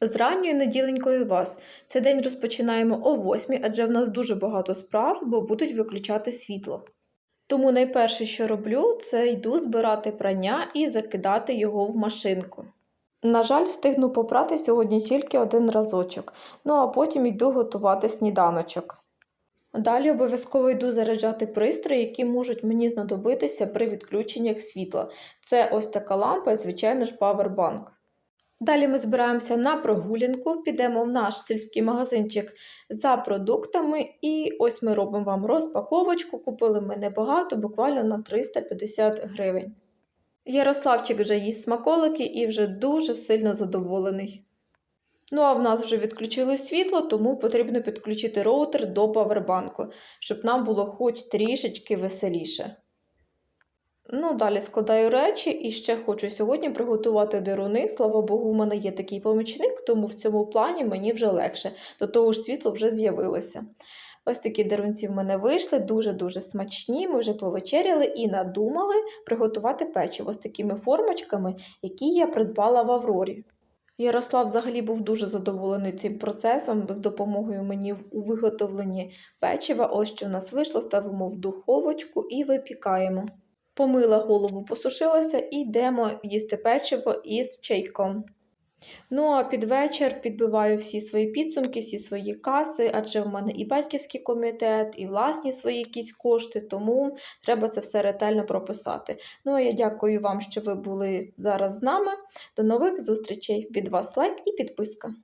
З ранньою неділенькою вас. Цей день розпочинаємо о 8, адже в нас дуже багато справ, бо будуть виключати світло. Тому найперше, що роблю, це йду збирати прання і закидати його в машинку. На жаль, встигну попрати сьогодні тільки один разочок, ну а потім йду готувати сніданочок. Далі обов'язково йду заряджати пристрої, які можуть мені знадобитися при відключеннях світла. Це ось така лампа і, звичайно ж, павербанк. Далі ми збираємося на прогулянку, підемо в наш сільський магазинчик за продуктами, і ось ми робимо вам розпаковочку. Купили ми небагато, буквально на 350 гривень. Ярославчик вже їсть смаколики і вже дуже сильно задоволений. Ну, а в нас вже відключили світло, тому потрібно підключити роутер до павербанку, щоб нам було хоч трішечки веселіше. Ну, далі складаю речі і ще хочу сьогодні приготувати дируни. Слава Богу, у мене є такий помічник, тому в цьому плані мені вже легше. До того ж, світло вже з'явилося. Ось такі дирунці в мене вийшли, дуже-дуже смачні. Ми вже повечеряли і надумали приготувати печиво з такими формочками, які я придбала в Аврорі. Ярослав взагалі був дуже задоволений цим процесом з допомогою мені у виготовленні печива. Ось що в нас вийшло, ставимо в духовочку і випікаємо. Помила голову, посушилася і йдемо їсти печиво із чайком. Ну а під вечір підбиваю всі свої підсумки, всі свої каси, адже в мене і батьківський комітет, і власні свої якісь кошти, тому треба це все ретельно прописати. Ну а я дякую вам, що ви були зараз з нами. До нових зустрічей. Від вас лайк і підписка.